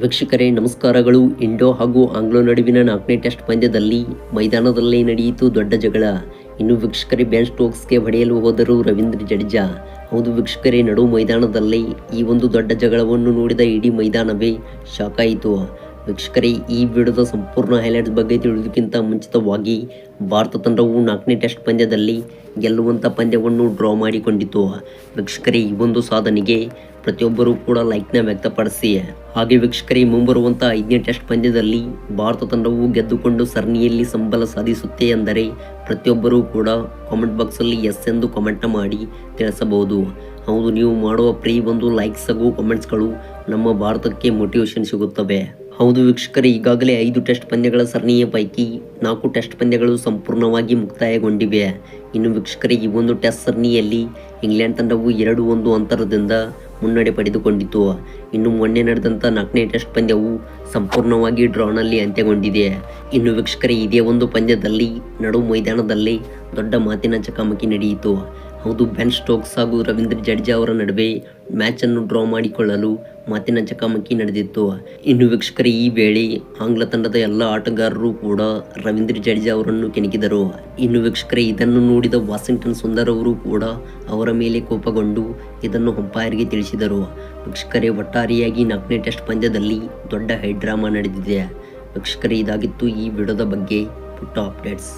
ವೀಕ್ಷಕರೇ, ನಮಸ್ಕಾರಗಳು. ಇಂಡೋ ಹಾಗೂ ಆಂಗ್ಲೋ ನಡುವಿನ ನಾಲ್ಕನೇ ಟೆಸ್ಟ್ ಪಂದ್ಯದಲ್ಲಿ ಮೈದಾನದಲ್ಲೇ ನಡೆಯಿತು ದೊಡ್ಡ ಜಗಳ. ಇನ್ನು ವೀಕ್ಷಕರೇ ಬೆನ್ ಸ್ಟೋಕ್ಸ್ಗೆ ಹೊಡೆಯಲು ಹೋದರು ರವೀಂದ್ರ ಜಡೇಜಾ. ಹೌದು ವೀಕ್ಷಕರೇ, ನಡು ಮೈದಾನದಲ್ಲಿ ಈ ಒಂದು ದೊಡ್ಡ ಜಗಳವನ್ನು ನೋಡಿದ ಇಡೀ ಮೈದಾನವೇ ಶಾಕಾಯಿತು ವೀಕ್ಷಕರೇ, ಈ ವಿಡಿಯೋದ ಸಂಪೂರ್ಣ ಹೈಲೈಟ್ಸ್ ಬಗ್ಗೆ ತಿಳಿದಕ್ಕಿಂತ ಮುಂಚಿತವಾಗಿ ಭಾರತ ತಂಡವು ನಾಲ್ಕನೇ ಟೆಸ್ಟ್ ಪಂದ್ಯದಲ್ಲಿ ಗೆಲ್ಲುವಂಥ ಪಂದ್ಯವನ್ನು ಡ್ರಾ ಮಾಡಿಕೊಂಡಿತು. ವೀಕ್ಷಕರೇ, ಈ ಒಂದು ಸಾಧನೆಗೆ ಪ್ರತಿಯೊಬ್ಬರೂ ಕೂಡ ಲೈಕ್ನ ವ್ಯಕ್ತಪಡಿಸಿ. ಹಾಗೆ ವೀಕ್ಷಕರೇ ಮುಂಬರುವಂಥ ಐದನೇ ಟೆಸ್ಟ್ ಪಂದ್ಯದಲ್ಲಿ ಭಾರತ ತಂಡವು ಗೆದ್ದುಕೊಂಡು ಸರಣಿಯಲ್ಲಿ ಸಂಬಲ ಸಾಧಿಸುತ್ತೆ ಎಂದರೆ ಪ್ರತಿಯೊಬ್ಬರೂ ಕೂಡ ಕಾಮೆಂಟ್ ಬಾಕ್ಸಲ್ಲಿ ಎಸ್ ಎಂದು ಕಾಮೆಂಟ್ ಮಾಡಿ ತಿಳಿಸಬಹುದು. ಹೌದು, ನೀವು ಮಾಡುವ ಪ್ರೀ ಒಂದು ಲೈಕ್ಸ್ ಹಾಗೂ ಕಾಮೆಂಟ್ಸ್ಗಳು ನಮ್ಮ ಭಾರತಕ್ಕೆ ಮೋಟಿವೇಶನ್ ಸಿಗುತ್ತವೆ. ಹೌದು ವೀಕ್ಷಕರೇ, ಈಗಾಗಲೇ ಐದು ಟೆಸ್ಟ್ ಪಂದ್ಯಗಳ ಸರಣಿಯ ಪೈಕಿ ನಾಲ್ಕು ಟೆಸ್ಟ್ ಪಂದ್ಯಗಳು ಸಂಪೂರ್ಣವಾಗಿ ಮುಕ್ತಾಯಗೊಂಡಿವೆ. ಇನ್ನು ವೀಕ್ಷಕರೇ, ಈ ಒಂದು ಟೆಸ್ಟ್ ಸರಣಿಯಲ್ಲಿ ಇಂಗ್ಲೆಂಡ್ ತಂಡವು ಎರಡು ಒಂದು ಅಂತರದಿಂದ ಮುನ್ನಡೆ ಪಡೆದುಕೊಂಡಿತು. ಇನ್ನು ಮೊನ್ನೆ ನಡೆದಂಥ ನಾಲ್ಕನೇ ಟೆಸ್ಟ್ ಪಂದ್ಯವು ಸಂಪೂರ್ಣವಾಗಿ ಡ್ರಾನಲ್ಲಿ ಅಂತ್ಯಗೊಂಡಿದೆ. ಇನ್ನು ವೀಕ್ಷಕರೇ, ಇದೇ ಒಂದು ಪಂದ್ಯದಲ್ಲಿ ನಡು ಮೈದಾನದಲ್ಲಿ ದೊಡ್ಡ ಮಾತಿನ ಚಕಮಕಿ ನಡೆಯಿತು. ಹೌದು, ಬೆನ್ ಸ್ಟೋಕ್ಸ್ ಹಾಗೂ ರವೀಂದ್ರ ಜಡೇಜಾ ಅವರ ನಡುವೆ ಮ್ಯಾಚನ್ನು ಡ್ರಾ ಮಾಡಿಕೊಳ್ಳಲು ಮಾತಿನ ಚಕಮಕಿ ನಡೆದಿತ್ತು. ಇನ್ನು ವೀಕ್ಷಕರ, ಈ ವೇಳೆ ಆಂಗ್ಲ ತಂಡದ ಎಲ್ಲ ಆಟಗಾರರು ಕೂಡ ರವೀಂದ್ರ ಜಡೇಜಾ ಅವರನ್ನು ಕೆಣಕಿದರು. ಇನ್ನು ವೀಕ್ಷಕರೇ, ಇದನ್ನು ನೋಡಿದ ವಾಷಿಂಗ್ಟನ್ ಸುಂದರ್ ಅವರು ಕೂಡ ಅವರ ಮೇಲೆ ಕೋಪಗೊಂಡು ಇದನ್ನು ಅಂಪೈರ್ಗೆ ತಿಳಿಸಿದರು. ವೀಕ್ಷಕರೇ, ಒಟ್ಟಾರೆಯಾಗಿ ನಾಲ್ಕನೇ ಟೆಸ್ಟ್ ಪಂದ್ಯದಲ್ಲಿ ದೊಡ್ಡ ಹೈಡ್ರಾಮಾ ನಡೆದಿದೆ. ವೀಕ್ಷಕರೇ, ಇದಾಗಿತ್ತು ಈ ವಿಡಿಯೋದ ಬಗ್ಗೆ ಪುಟ್ಟ ಅಪ್ಡೇಟ್ಸ್